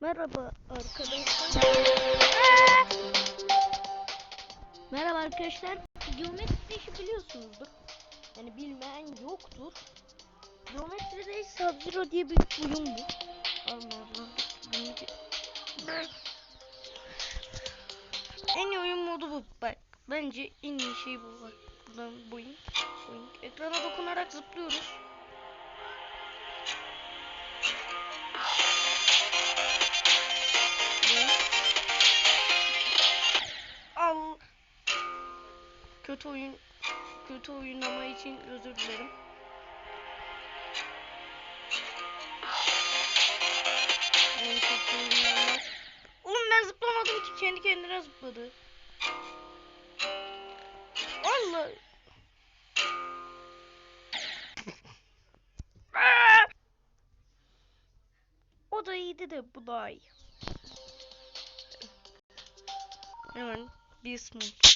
Merhaba arkadaşlar. Merhaba arkadaşlar. Geometri işi biliyorsunuzdur. Yani bilmeyen yoktur. Geometride Sub-Zero diye bir oyun bu. Allah Allah. En iyi oyun modu bu. Bak bence en iyi şey bu. Bak buradan boyun. boyun. Ekrana dokunarak zıplıyoruz. Kötü oyun kötü oyunlama için özür dilerim. En kötü oyunlama. Oğlum ben zıplamadım ki kendi kendine zıpladı. Allah. O da iyiydi de bu daha iyi. Hemen bir smooth.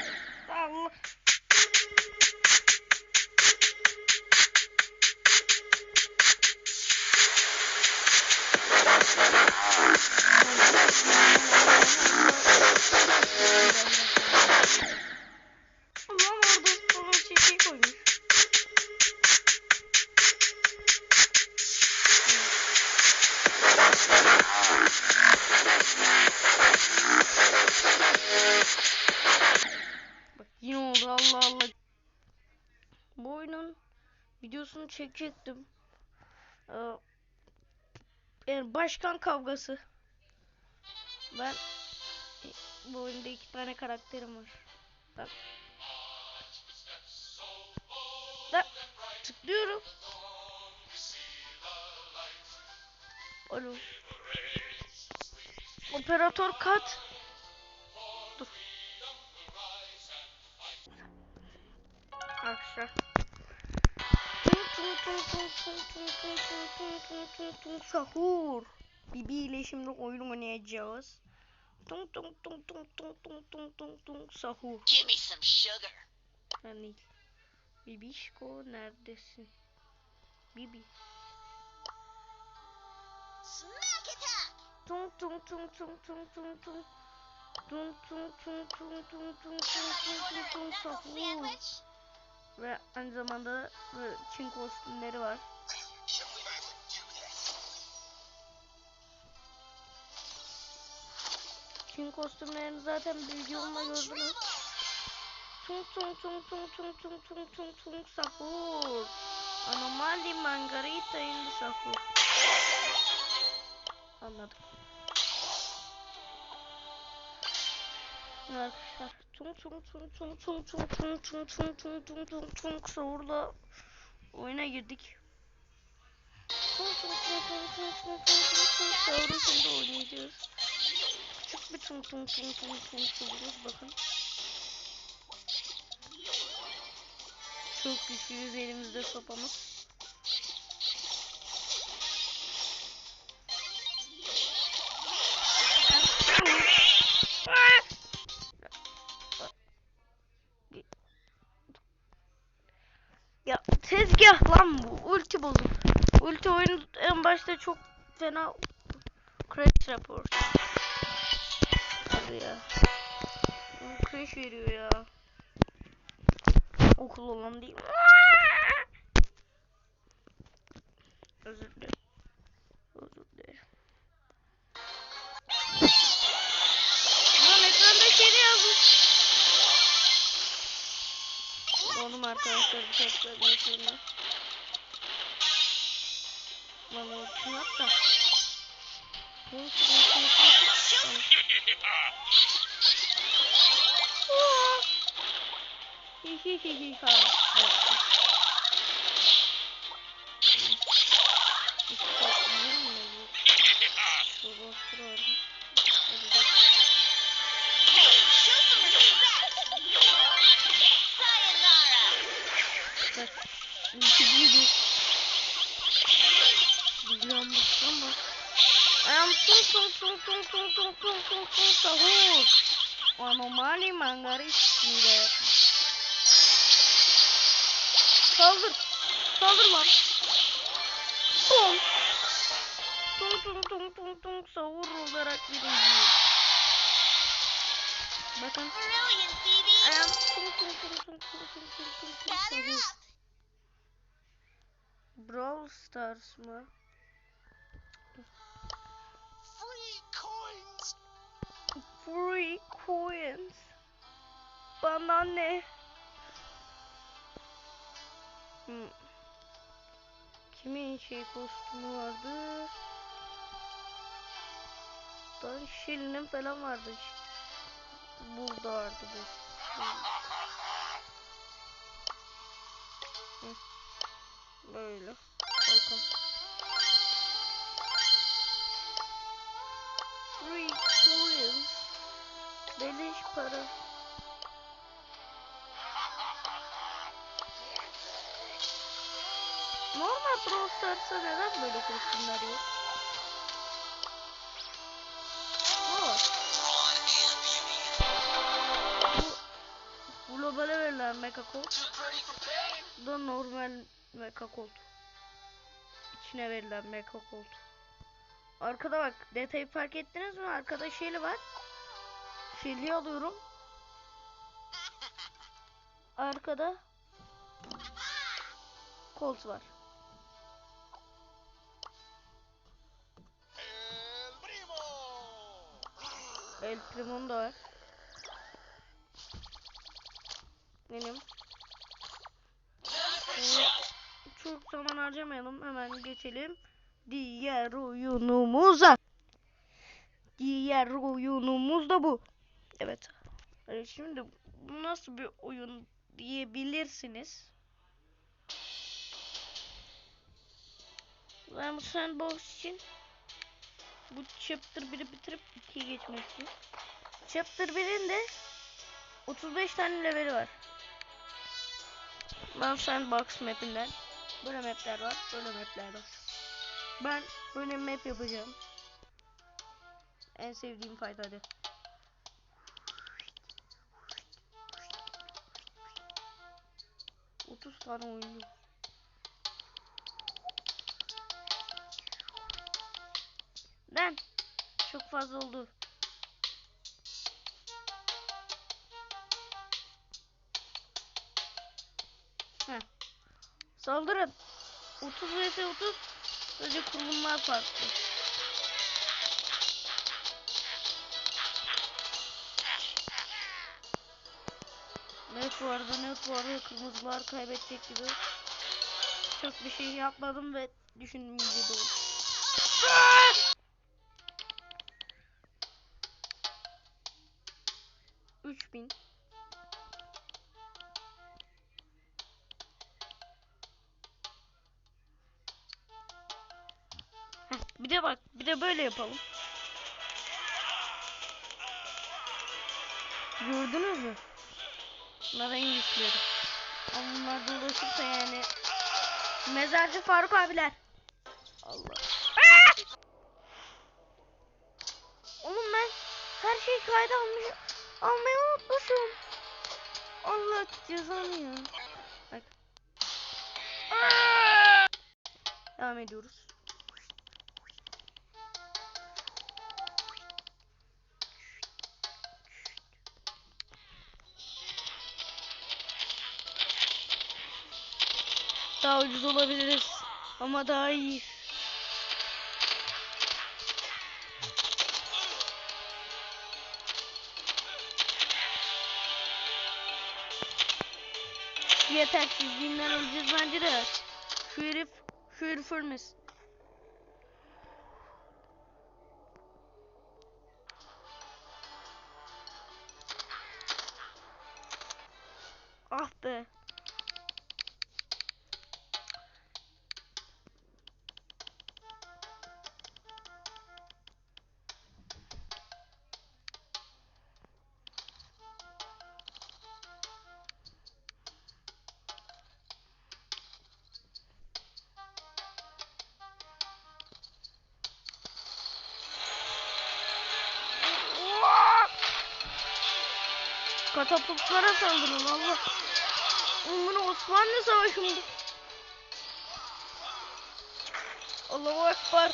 videosunu çekecektim. Ee, yani başkan kavgası. Ben bu oyunda iki tane karakterim var. Bak. Da tıklıyorum. Alo. Operatör kat. Dur. Arkadaşlar. Sahur. Bibi ile şimdi oyun oynayacağız. Tung tung tung tung tung tung tung tung tung sahur. Give me some sugar. Değil. Bibişko neredesin? Bibi. Smack attack. Tung tung tung tung tung tung tung. Tung tung tung tung tung tung tung tung tung sahur. Ve aynı zamanda böyle Çin kostümleri var. Çin kostümlerini zaten videomda gördünüz. Tung tung tung tung tung tung tung tung tung sahur. Anomali Margarita in sahur. Anladım. Arkadaşlar tung tung tung tung tung tung tung tung tung tung tung tung tung sahurla oyuna girdik. Tung tung tung tung tung tung tung tung tung sahuru şimdi oynayacağız. Küçük bir tung tung tung tung tung sahuruz bakın. Çok güçlüyüz elimizde sopamız. Ulti bozuk. Ulti oyunu en başta çok fena crash report. Hadi ya. Crash veriyor ya. Okul olan değil. Özür dilerim. Özür dilerim. Lan ekranda şey yazmış. Oğlum arkadaşlar bu tekrar mesela. Mama ultimi atla. Hihihihi falan. İşte anlıyor musun bu? Bu bostur orada. Bak, bir bak ama. Ayağım tung tung tung tung tung tung tung tung sahur. Anomali mangara ismiyle. Saldır. Saldır lan. Bum. Tung tung tung tung tung savur olarak birinci. Bakın. Ayağım tung tung tung tung tung tung tung tung tung up. Brawl Stars mı? Free coins. Bana ne? Hmm. Kimin şey kostümü vardı? Dan Şilin'in falan vardı. Burada vardı bu. Böyle. Bakın. Free. Beleş para. Normal Brawl Stars'a neden böyle kostümler yok? Bu globale verilen Mecha Colt. Bu da normal Mecha Colt. İçine verilen Mecha Colt. Arkada bak detayı fark ettiniz mi? Arkada şeyli var. Şeyli alıyorum. Arkada Colt var. El primo. El Primo'm da var. Benim. Ee, çok zaman harcamayalım. Hemen geçelim. Diğer oyunumuza. Diğer oyunumuz da bu. Evet, Şimdi bu nasıl bir oyun diyebilirsiniz. Ben bu sandbox için bu chapter 1'i bitirip 2'ye geçmek istiyorum. Chapter 1'in de 35 tane leveli var. Ben sandbox mapinden böyle mapler var, böyle mapler var. Ben böyle map yapacağım. En sevdiğim fight hadi. Otuz tane oyuncu. Lan çok fazla oldu. Heh. Saldırın. 30 vs 30. Sadece kurulumlar farklı. Bu arada net arada kırmızılar kaybedecek gibi. Çok bir şey yapmadım ve düşünmeyeceğim de oldu. 3000 Heh, bir de bak bir de böyle yapalım. Gördünüz mü? Bunlar en güçlüleri. Ama bunlar da ulaşırsa yani Mezarcı Faruk abiler. Allah. Aa! Oğlum ben her şeyi kayda almışım. Almayı unutmuşum. Allah cezanı ya. Bak. Aa! Devam ediyoruz. Daha ucuz olabiliriz. Ama daha iyi. Yetersizliğinden öleceğiz bence de. Şu herif, şu herif ölmez. Ah be. Katapultlara saldırın Allah. Bunu Osmanlı Savaşı mı? Allahu Ekber.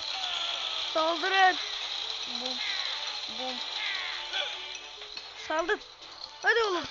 Saldırın. Bum. Bum. Saldır. Hadi oğlum.